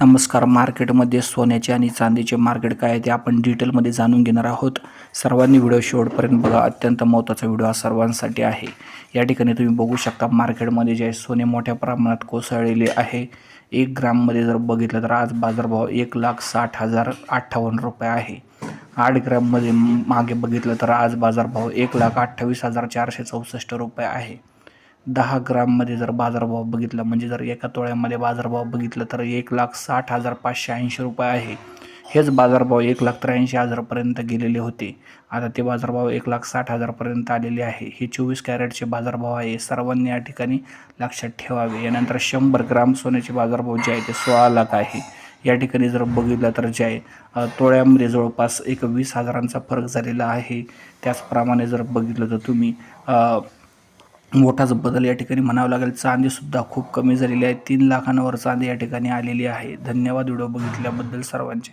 नमस्कार मार्केटमध्ये सोन्याचे आणि चांदीचे मार्केट काय आहे ते आपण डिटेलमध्ये जाणून घेणार आहोत. सर्वांनी व्हिडिओ शेवटपर्यंत बघा अत्यंत महत्त्वाचा व्हिडिओ हा सर्वांसाठी आहे. या ठिकाणी तुम्ही बघू शकता मार्केटमध्ये जे आहे सोने मोठ्या प्रमाणात कोसळलेले आहे. एक ग्राममध्ये जर बघितलं तर आज बाजारभाव एक लाख साठ हजार अठ्ठावन्न रुपये आहे. आठ ग्राममध्ये मागे बघितलं तर आज बाजारभाव एक लाख अठ्ठावीस हजार चारशे चौसष्ट रुपये आहे. दहा ग्राममध्ये जर बाजारभाव बघितला म्हणजे जर एका तोळ्यामध्ये बाजारभाव बघितलं तर एक लाख साठ हजार पाचशे ऐंशी रुपये आहे. हेच बाजारभाव एक लाख त्र्याऐंशी हजारपर्यंत गेलेले होते. आता ते बाजारभाव एक लाख साठ हजारपर्यंत आलेले आहे. हे चोवीस कॅरेटचे बाजारभाव आहे. सर्वांनी या ठिकाणी लक्षात ठेवावे. यानंतर शंभर ग्राम सोन्याचे बाजारभाव जे आहे ते सोळा लाख आहे. या ठिकाणी जर बघितलं तर जे आहे तोळ्यामध्ये जवळपास एक वीस हजारांचा फरक झालेला आहे. त्याचप्रमाणे जर बघितलं तर तुम्ही मोठाच बदल या ठिकाणी म्हणावं लागेल. चांदीसुद्धा खूप कमी झालेली आहे. तीन लाखांवर चांदी या ठिकाणी आलेली आहे. धन्यवाद व्हिडिओ बघितल्याबद्दल सर्वांचे.